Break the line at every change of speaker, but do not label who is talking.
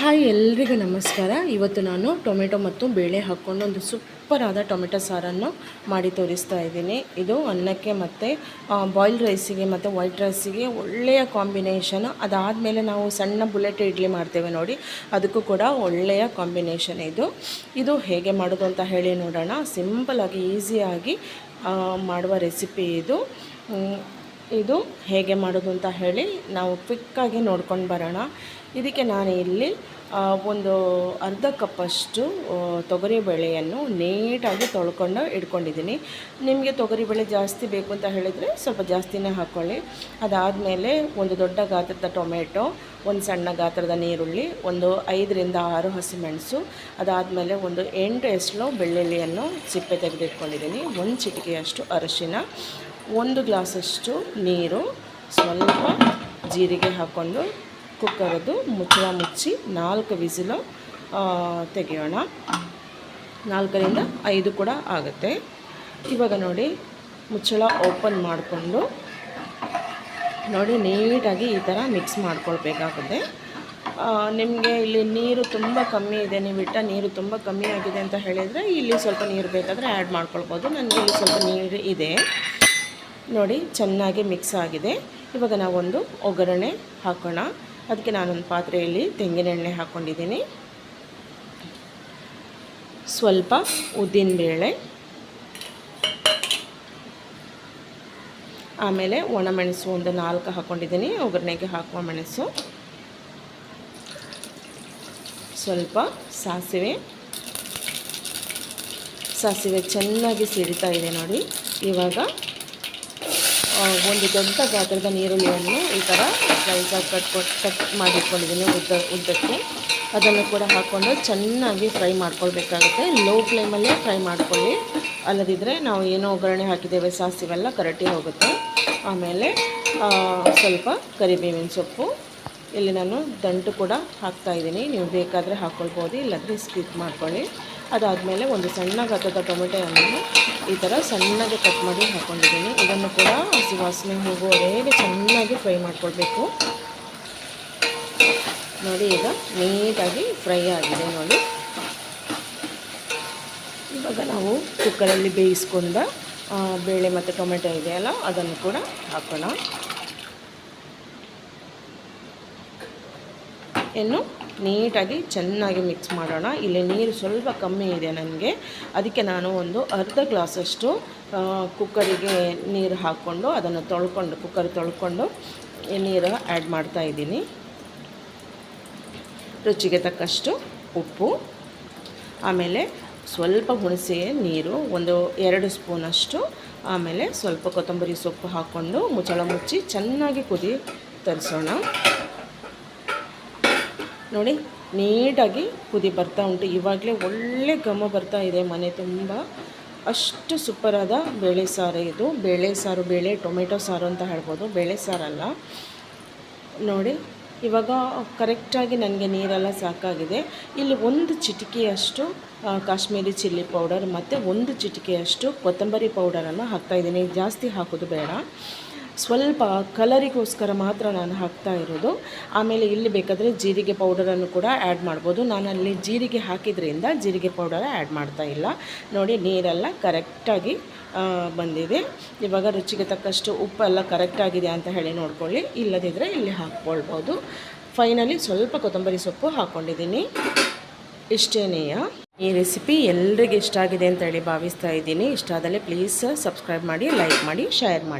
Hi ಎಲ್ರಿಗೂ ನಮಸ್ಕಾರ. ಇವತ್ತು ನಾನು ಟೊಮೆಟೊ ಮತ್ತು ಬೇಳೆ ಹಾಕ್ಕೊಂಡು ಒಂದು ಸೂಪರಾದ ಟೊಮೆಟೊ ಸಾರನ್ನು ಮಾಡಿ ತೋರಿಸ್ತಾ ಇದ್ದೀನಿ. ಇದು ಅನ್ನಕ್ಕೆ ಮತ್ತು ಬಾಯ್ಲ್ ರೈಸಿಗೆ ಮತ್ತು ವೈಟ್ ರೈಸಿಗೆ ಒಳ್ಳೆಯ ಕಾಂಬಿನೇಷನ್ ಅದಾದಮೇಲೆ ನಾವು ಸಣ್ಣ ಬುಲೆಟ್ ಇಡ್ಲಿ ಮಾಡ್ತೇವೆ ನೋಡಿ. ಅದಕ್ಕೂ ಕೂಡ ಒಳ್ಳೆಯ ಕಾಂಬಿನೇಷನ್ ಇದು. ಇದು ಹೇಗೆ ಮಾಡೋದು ಅಂತ ಹೇಳಿ ನೋಡೋಣ. ಸಿಂಪಲಾಗಿ ಈಸಿಯಾಗಿ ಮಾಡುವ ರೆಸಿಪಿ ಇದು. ಇದು ಹೇಗೆ ಮಾಡೋದು ಅಂತ ಹೇಳಿ ನಾವು ಕ್ವಿಕ್ಕಾಗಿ ನೋಡ್ಕೊಂಡು ಬರೋಣ. ಇದಕ್ಕೆ ನಾನು ಇಲ್ಲಿ ಒಂದು ಅರ್ಧ ಕಪ್ಪಷ್ಟು ತೊಗರಿ ತೊಗರಿಬೇಳೆಯನ್ನು ನೀಟಾಗಿ ತೊಳ್ಕೊಂಡು ಇಟ್ಕೊಂಡಿದ್ದೀನಿ. ನಿಮಗೆ ತೊಗರಿಬೇಳೆ ಜಾಸ್ತಿ ಬೇಕು ಅಂತ ಹೇಳಿದರೆ ಸ್ವಲ್ಪ ಜಾಸ್ತಿನೇ ಹಾಕ್ಕೊಳ್ಳಿ ಅದಾದಮೇಲೆ ಒಂದು ದೊಡ್ಡ ಗಾತ್ರದ ಟೊಮೆಟೊ, ಒಂದು ಸಣ್ಣ ಗಾತ್ರದ ನೀರುಳ್ಳಿ ಒಂದು ಐದರಿಂದ ಆರು ಹಸಿಮೆಣಸು, ಅದಾದಮೇಲೆ ಒಂದು ಎಂಟು ಎಸ್ಲು ಬೆಳ್ಳುಳ್ಳಿಯನ್ನು ಸಿಪ್ಪೆ ತೆಗೆದಿಟ್ಕೊಂಡಿದ್ದೀನಿ. ಒಂದು ಚಿಟಿಕೆಯಷ್ಟು ಅರಿಶಿನ ಒಂದು ಗ್ಲಾಸಷ್ಟು ನೀರು ಸ್ವಲ್ಪ ಜೀರಿಗೆ ಹಾಕ್ಕೊಂಡು ಕುಕ್ಕರದು ಮುಚ್ಚಳ ಮುಚ್ಚಿ ನಾಲ್ಕು ವಿಸಿಲು ತೆಗೆಯೋಣ. ನಾಲ್ಕರಿಂದ ಐದು ಕೂಡ ಆಗುತ್ತೆ. ಇವಾಗ ನೋಡಿ, ಮುಚ್ಚಳ ಓಪನ್ ಮಾಡಿಕೊಂಡು ನೋಡಿ, ನೀಟಾಗಿ ಈ ಥರ ಮಿಕ್ಸ್ ಮಾಡ್ಕೊಳ್ಬೇಕಾಗುತ್ತೆ. ನಿಮಗೆ ಇಲ್ಲಿ ನೀರು ತುಂಬ ಕಮ್ಮಿ ಇದೆ, ನೀವು ಇಟ್ಟ ನೀರು ತುಂಬ ಕಮ್ಮಿ ಆಗಿದೆ ಅಂತ ಹೇಳಿದರೆ ಇಲ್ಲಿ ಸ್ವಲ್ಪ ನೀರು ಬೇಕಾದರೆ ಆ್ಯಡ್ ಮಾಡ್ಕೊಳ್ಬೋದು. ನನಗೆ ಇಲ್ಲಿ ಸ್ವಲ್ಪ ನೀರು ಇದೆ. ನೋಡಿ, ಚೆನ್ನಾಗಿ ಮಿಕ್ಸ್ ಆಗಿದೆ. ಇವಾಗ ನಾವೊಂದು ಒಗ್ಗರಣೆ ಹಾಕೋಣ. ಅದಕ್ಕೆ ನಾನೊಂದು ಪಾತ್ರೆಯಲ್ಲಿ ತೆಂಗಿನೆಣ್ಣೆ ಹಾಕ್ಕೊಂಡಿದ್ದೀನಿ ಸ್ವಲ್ಪ ಉದ್ದಿನಬೇಳೆ ಆಮೇಲೆ ಒಣಮೆಣಸು ಒಂದು ನಾಲ್ಕು ಹಾಕ್ಕೊಂಡಿದ್ದೀನಿ ಒಗ್ಗರಣೆಗೆ ಹಾಕುವ ಮೆಣಸು. ಸ್ವಲ್ಪ ಸಾಸಿವೆ. ಸಾಸಿವೆ ಚೆನ್ನಾಗಿ ಸಿಡಿತಾ ಇದೆ ನೋಡಿ. ಇವಾಗ ಒಂದು ದೊಡ್ಡ ಗಾತ್ರದ ನೀರುಳ್ಳಿಯನ್ನು ಈ ಥರ ಸ್ಲೈಸಾಗಿ ಕಟ್ ಕಟ್ ಮಾಡಿಟ್ಕೊಂಡಿದ್ದೀನಿ ಉದ್ದ, ಉದ್ದಕ್ಕೆ. ಅದನ್ನು ಕೂಡ ಹಾಕ್ಕೊಂಡು ಚೆನ್ನಾಗಿ ಫ್ರೈ ಮಾಡ್ಕೊಳ್ಬೇಕಾಗುತ್ತೆ. ಲೋ ಫ್ಲೇಮಲ್ಲೇ ಫ್ರೈ ಮಾಡ್ಕೊಳ್ಳಿ. ಅಲ್ಲದಿದ್ದರೆ ನಾವು ಏನೋ ಒಗ್ಗರಣೆ ಹಾಕಿದ್ದೇವೆ ಸಾಸಿವೆಲ್ಲ ಕರಟಿ ಹೋಗುತ್ತೆ. ಆಮೇಲೆ ಸ್ವಲ್ಪ ಕರಿಬೇವಿನ ಸೊಪ್ಪು. ಇಲ್ಲಿ ನಾನು ದಂಟು ಕೂಡ ಹಾಕ್ತಾ ಇದ್ದೀನಿ. ನೀವು ಬೇಕಾದರೆ ಹಾಕ್ಕೊಳ್ಬೋದು ಇಲ್ಲದ್ರೆ ಸ್ಕಿಪ್ ಮಾಡ್ಕೊಳ್ಳಿ. ಅದಾದಮೇಲೆ ಒಂದು ಸಣ್ಣ ಗಾತ್ರದ ಟೊಮೆಟೊವನ್ನು ಈ ಥರ ಸಣ್ಣಗೆ ಕಟ್ ಮಾಡಿ ಹಾಕ್ಕೊಂಡಿದ್ದೀನಿ ಇದನ್ನು ಕೂಡ ಹಸಿ ವಾಸನೆ ಹೋಗುವವರೆಗೆ ಚೆನ್ನಾಗಿ ಫ್ರೈ ಮಾಡ್ಕೊಳ್ಬೇಕು. ನೋಡಿ, ಈಗ ನೀಟಾಗಿ ಫ್ರೈ ಆಗಿದೆ ನೋಡಿ. ಇವಾಗ ನಾವು ಕುಕ್ಕರಲ್ಲಿ ಬೇಯಿಸ್ಕೊಂಡ ಬೇಳೆ ಮತ್ತು ಟೊಮೆಟೊ ಇದೆಯಲ್ಲ ಅದನ್ನು ಕೂಡ ಹಾಕೋಣ. ಇನ್ನು ನೀಟಾಗಿ ಚೆನ್ನಾಗಿ ಮಿಕ್ಸ್ ಮಾಡೋಣ. ಇಲ್ಲಿ ನೀರು ಸ್ವಲ್ಪ ಕಮ್ಮಿ ಇದೆ ನನಗೆ. ಅದಕ್ಕೆ ನಾನು ಒಂದು ಅರ್ಧ ಗ್ಲಾಸಷ್ಟು ಕುಕ್ಕರಿಗೆ ನೀರು ಹಾಕ್ಕೊಂಡು ಅದನ್ನು ತೊಳ್ಕೊಂಡು, ಕುಕ್ಕರ್ ತೊಳ್ಕೊಂಡು ನೀರು ಆ್ಯಡ್ ಮಾಡ್ತಾ ಇದ್ದೀನಿ. ರುಚಿಗೆ ತಕ್ಕಷ್ಟು ಉಪ್ಪು, ಆಮೇಲೆ ಸ್ವಲ್ಪ ಹುಣಸೆ ನೀರು, ಒಂದು ಎರಡು ಸ್ಪೂನಷ್ಟು, ಆಮೇಲೆ ಸ್ವಲ್ಪ ಕೊತ್ತಂಬರಿ ಸೊಪ್ಪು ಹಾಕ್ಕೊಂಡು ಮುಚ್ಚಳ ಮುಚ್ಚಿ ಚೆನ್ನಾಗಿ ಕುದಿ ತರಿಸೋಣ. ನೋಡಿ ನೀಟಾಗಿ ಕುದಿ ಬರ್ತಾ ಉಂಟು. ಇವಾಗಲೇ ಒಳ್ಳೆ ಘಮ ಬರ್ತಾ ಇದೆ ಮನೆ ತುಂಬ. ಅಷ್ಟು ಸೂಪರಾದ ಬೇಳೆ ಸಾರು ಇದು. ಬೇಳೆ ಸಾರು, ಬೇಳೆ, ಟೊಮೆಟೊ ಸಾರು ಅಂತ ಹೇಳ್ಬೋದು. ಬೇಳೆ ಸಾರಲ್ಲ. ನೋಡಿ, ಇವಾಗ ಕರೆಕ್ಟಾಗಿ ನನಗೆ ನೀರೆಲ್ಲ ಸಾಕಾಗಿದೆ. ಇಲ್ಲಿ ಒಂದು ಚಿಟಿಕೆಯಷ್ಟು ಕಾಶ್ಮೀರಿ ಚಿಲ್ಲಿ ಪೌಡರ್ ಮತ್ತು ಒಂದು ಚಿಟಿಕೆಯಷ್ಟು ಕೊತ್ತಂಬರಿ ಪೌಡರನ್ನು ಹಾಕ್ತಾಯಿದ್ದೀನಿ ಜಾಸ್ತಿ ಹಾಕೋದು ಬೇಡ. ಸ್ವಲ್ಪ ಕಲರಿಗೋಸ್ಕರ ಮಾತ್ರ ನಾನು ಹಾಕ್ತಾ ಇರೋದು. ಆಮೇಲೆ ಇಲ್ಲಿ ಬೇಕಾದರೆ ಜೀರಿಗೆ ಪೌಡರನ್ನು ಕೂಡ ಆ್ಯಡ್ ಮಾಡ್ಬೋದು. ನಾನು ಅಲ್ಲಿ ಜೀರಿಗೆ ಹಾಕಿದ್ರಿಂದ ಜೀರಿಗೆ ಪೌಡರ್ ಆ್ಯಡ್ ಮಾಡ್ತಾ ಇಲ್ಲ. ನೋಡಿ, ನೀರೆಲ್ಲ ಕರೆಕ್ಟಾಗಿ ಬಂದಿದೆ. ಇವಾಗ ರುಚಿಗೆ ತಕ್ಕಷ್ಟು ಉಪ್ಪೆಲ್ಲ ಕರೆಕ್ಟಾಗಿದೆ ಅಂತ ಹೇಳಿ ನೋಡ್ಕೊಳ್ಳಿ. ಇಲ್ಲದಿದ್ದರೆ ಇಲ್ಲಿ ಹಾಕ್ಕೊಳ್ಬೋದು. ಫೈನಲಿ ಸ್ವಲ್ಪ ಕೊತ್ತಂಬರಿ ಸೊಪ್ಪು ಹಾಕ್ಕೊಂಡಿದ್ದೀನಿ ಇಷ್ಟೇನೆಯ ಈ ರೆಸಿಪಿ ಎಲ್ರಿಗೂ ಇಷ್ಟ ಆಗಿದೆ ಅಂತ ಹೇಳಿ ಭಾವಿಸ್ತಾ ಇದ್ದೀನಿ. ಇಷ್ಟ ಆದಲ್ಲಿ ಪ್ಲೀಸ್ ಸಬ್ಸ್ಕ್ರೈಬ್ ಮಾಡಿ, ಲೈಕ್ ಮಾಡಿ, ಶೇರ್ ಮಾಡಿ.